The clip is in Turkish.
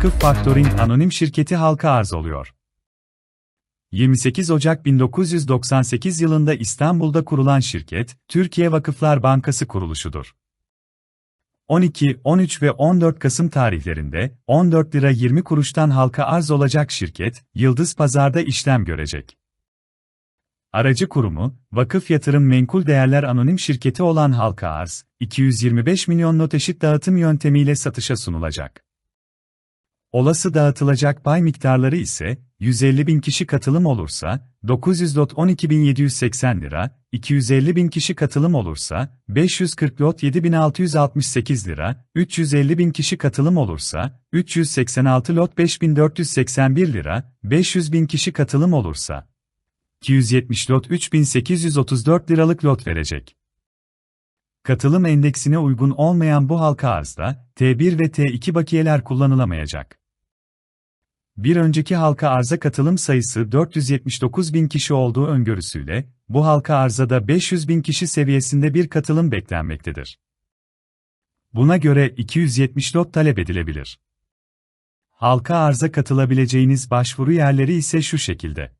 Vakıf Factoring Anonim Şirketi halka arz oluyor. 28 Ocak 1998 yılında İstanbul'da kurulan şirket, Türkiye Vakıflar Bankası kuruluşudur. 12, 13 ve 14 Kasım tarihlerinde 14 lira 20 kuruştan halka arz olacak şirket, Yıldız Pazar'da işlem görecek. Aracı kurumu, Vakıf Yatırım Menkul Değerler Anonim Şirketi olan halka arz, 225 milyon not eşit dağıtım yöntemiyle satışa sunulacak. Olası dağıtılacak pay miktarları ise, 150 bin kişi katılım olursa, 900 lot 12.780 lira, 250 bin kişi katılım olursa, 540 lot 7668 lira, 350 bin kişi katılım olursa, 386 lot 5481 lira, 500 bin kişi katılım olursa, 270 lot 3834 liralık lot verecek. Katılım endeksine uygun olmayan bu halka arzda, T1 ve T2 bakiyeler kullanılamayacak. Bir önceki halka arza katılım sayısı 479 bin kişi olduğu öngörüsüyle, bu halka arzada 500 bin kişi seviyesinde bir katılım beklenmektedir. Buna göre 270 lot talep edilebilir. Halka arza katılabileceğiniz başvuru yerleri ise şu şekilde.